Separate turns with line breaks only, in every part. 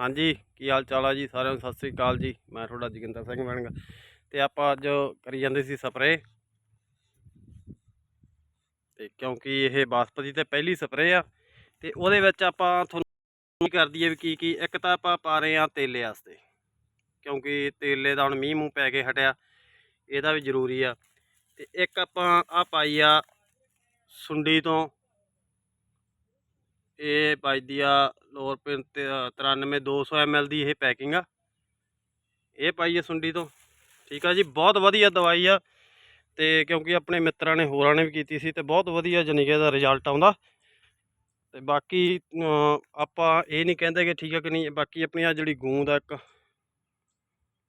ਹਾਂਜੀ, ਕੀ ਹਾਲ ਚਾਲ ਆ ਜੀ? ਸਾਰਿਆਂ ਨੂੰ ਸਤਿ ਸ੍ਰੀ ਅਕਾਲ ਜੀ। ਮੈਂ ਤੁਹਾਡਾ ਜੋਗਿੰਦਰ ਸਿੰਘ ਬਣਗਾ ਤੇ ਆਪਾਂ ਅੱਜ ਕਰੀ ਜਾਂਦੇ ਸੀ ਸਪਰੇ ਤੇ ਕਿਉਂਕਿ ਇਹ ਬਾਸਪਤੀ ਤੇ ਪਹਿਲੀ ਸਪਰੇ ਆ, ਤੇ ਉਹਦੇ ਵਿੱਚ ਆਪਾਂ ਤੁਹਾਨੂੰ ਕੀ ਕਰ ਦਈਏ ਵੀ ਕੀ ਕੀ ਇੱਕ ਤਾਂ ਆਪਾਂ ਪਾ ਰਹੇ ਆ ਤੇਲੇ ਵਾਸਤੇ। ਕਿਉਂਕਿ ਤੇਲੇ ਦਾ ਹੁਣ ਮੀਂਹ ਮੂੰਹ ਪੈ ਕੇ ਹਟਿਆ, ਇਹਦਾ ਵੀ ਜ਼ਰੂਰੀ ਆ। ਤੇ ਇੱਕ ਆਪਾਂ ਆ ਪਾਈ ਆ ਸੁੰਡੀ ਤੋਂ ਇਹ ਵੱਜਦੀ ਆ ਲੋਰ ਪਿੰਨ ਤੇ 93 200 ml ਦੀ ਇਹ ਪੈਕਿੰਗ ਆ। ਇਹ ਪਾਈ ਆ ਸੁੰਡੀ ਤੋਂ। ਠੀਕ ਆ ਜੀ, ਬਹੁਤ ਵਧੀਆ ਦਵਾਈ ਆ ਤੇ ਕਿਉਂਕਿ ਆਪਣੇ ਮਿੱਤਰਾਂ ਨੇ ਹੋਰਾਂ ਨੇ ਵੀ ਕੀਤੀ ਸੀ ਤੇ ਬਹੁਤ ਵਧੀਆ ਜਾਣੀ ਕਿ ਇਹਦਾ ਰਿਜ਼ਲਟ ਆਉਂਦਾ। ਤੇ ਬਾਕੀ ਆਪਾਂ ਇਹ ਨਹੀਂ ਕਹਿੰਦੇ ਕਿ ਠੀਕ ਆ ਕਿ ਨਹੀਂ, ਬਾਕੀ ਆਪਣੀ ਆ ਜਿਹੜੀ ਗੂੰਦ ਆ ਇੱਕ,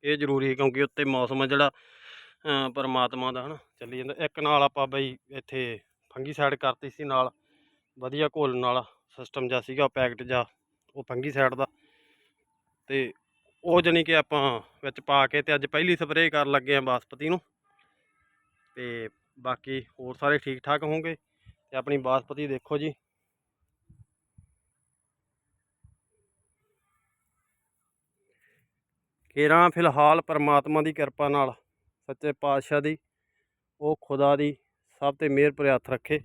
ਇਹ ਜ਼ਰੂਰੀ ਹੈ ਕਿਉਂਕਿ ਉੱਤੇ ਮੌਸਮ ਆ ਜਿਹੜਾ ਪਰਮਾਤਮਾ ਦਾ ਹਨਾ, ਚੱਲੀ ਜਾਂਦਾ। ਇੱਕ ਨਾਲ ਆਪਾਂ ਬਈ ਇੱਥੇ ਫੰਗੀ ਸਾਈਡ ਕਰਤੀ ਸੀ ਨਾਲ, ਵਧੀਆ ਘੋਲਣ ਨਾਲ। ਸਿਸਟਮ ਜਿਹਾ ਸੀਗਾ ਪੈਕਟ ਜਾਂ ਉਹ ਫੰਗੀ ਸਾਈਡ ਦਾ। ਤੇ ਉਹ ਜਾਣੀ ਕਿ ਆਪਾਂ ਵਿੱਚ ਪਾ ਕੇ ਤੇ ਅੱਜ ਪਹਿਲੀ ਸਪਰੇਅ ਕਰਨ ਲੱਗੇ ਆ ਬਾਸਪਤੀ ਨੂੰ। ਤੇ ਬਾਕੀ ਹੋਰ ਸਾਰੇ ਠੀਕ ਠਾਕ ਹੋਣਗੇ। ਤੇ ਆਪਣੀ ਬਾਸਪਤੀ ਦੇਖੋ ਜੀ। ਕੇਰਾਂ ਫਿਲਹਾਲ ਪਰਮਾਤਮਾ ਦੀ ਕਿਰਪਾ ਨਾਲ, ਸੱਚੇ ਪਾਤਸ਼ਾਹ ਦੀ, ਉਹ ਖੁਦਾ ਦੀ ਸਭ ਤੇ ਮਿਹਰ ਭਰਿਆ ਹੱਥ ਰੱਖੇ।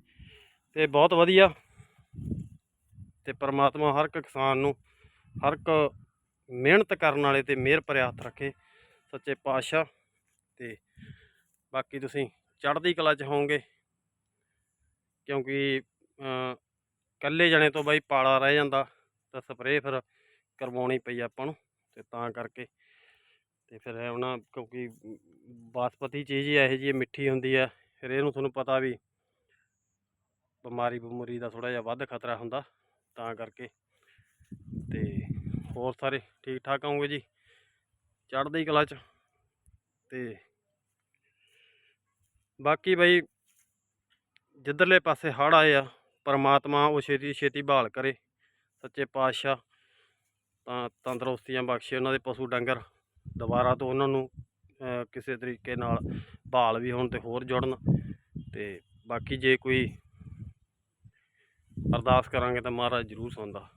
ਤੇ ਬਹੁਤ ਵਧੀਆ। ਤੇ ਪਰਮਾਤਮਾ ਹਰ ਇੱਕ ਕਿਸਾਨ ਨੂੰ ਹਰ ਇੱਕ ਮਿਹਨਤ ਕਰਨ ਵਾਲੇ ਤੇ ਮਿਹਰ ਭਰਿਆ ਹੱਥ ਰੱਖੇ। ਸੱਚੇ ਪਾਤਸ਼ਾਹ ਤੇ ਬਾਕੀ ਤੁਸੀਂ ਚੜ੍ਹਦੀ ਕਲਾ 'ਚ ਹੋਵੋਗੇ। ਕਿਉਂਕਿ ਇਕੱਲੇ ਜਣੇ ਤੋਂ ਬਾਈ ਪਾਲਾ ਰਹਿ ਜਾਂਦਾ ਤਾਂ ਸਪਰੇਅ ਫਿਰ ਕਰਵਾਉਣੀ ਪਈ ਆਪਾਂ ਨੂੰ ਤੇ ਤਾਂ ਕਰਕੇ। ਤੇ ਫਿਰ ਉਹਨਾਂ ਕਿਉਂਕਿ ਅਮ, ਬਾਸਪਤੀ ਚੀਜ਼ ਹੀ ਇਹੋ ਜਿਹੀ ਮਿੱਠੀ ਹੁੰਦੀ ਆ ਫਿਰ ਇਹਨੂੰ ਤੁਹਾਨੂੰ ਪਤਾ ਵੀ ਬਿਮਾਰੀ ਬਮੂਰੀ ਦਾ ਥੋੜਾ ਜਿਹਾ ਵੱਧ ਖਤਰਾ ਹੁੰਦਾ। ਤਾਂ ਕਰਕੇ। ਤੇ ਹੋਰ ਸਾਰੇ ਠੀਕ ਠਾਕ ਹੋਵੋਗੇ ਜੀ? ਚੜ੍ਹਦੀ ਕਲਾ 'ਚ। ਤੇ ਬਾਕੀ ਬਈ ਜਿੱਧਰਲੇ ਪਾਸੇ ਹੜ੍ਹ ਆਏ ਆ, ਪਰਮਾਤਮਾ ਉਹ ਛੇਤੀ ਛੇਤੀ ਬਹਾਲ ਕਰੇ, ਸੱਚੇ ਪਾਤਸ਼ਾਹ। ਤਾਂ ਤੰਦਰੁਸਤੀਆਂ ਬਖਸ਼ੇ ਉਹਨਾਂ ਦੇ ਪਸ਼ੂ ਡੰਗਰ, ਦੁਬਾਰਾ ਤੋਂ ਉਹਨਾਂ ਨੂੰ ਕਿਸੇ ਤਰੀਕੇ ਨਾਲ ਬਹਾਲ ਵੀ ਹੋਣ ਤੇ ਹੋਰ ਜੁੜਨ। ਤੇ ਬਾਕੀ ਜੇ ਕੋਈ ਅਰਦਾਸ ਕਰਾਂਗੇ ਤਾਂ ਮਹਾਰਾਜ ਜ਼ਰੂਰ ਸੁਣਦਾ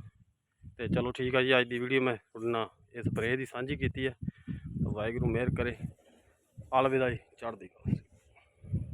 ਤੇ ਚਲੋ ਠੀਕ ਆ ਜੀ, ਅੱਜ ਦੀ ਵੀਡੀਓ ਮੈਂ ਤੁਹਾਡੇ ਨਾਲ ਇਸ ਸਪਰੇਅ ਦੀ ਸਾਂਝੀ ਕੀਤੀ ਹੈ ਵਾਹਿਗੁਰੂ ਮਿਹਰ ਕਰੇ। ਅਲਵਿਦਾ ਜੀ, ਚੜ੍ਹਦੀ ਕਲਾ।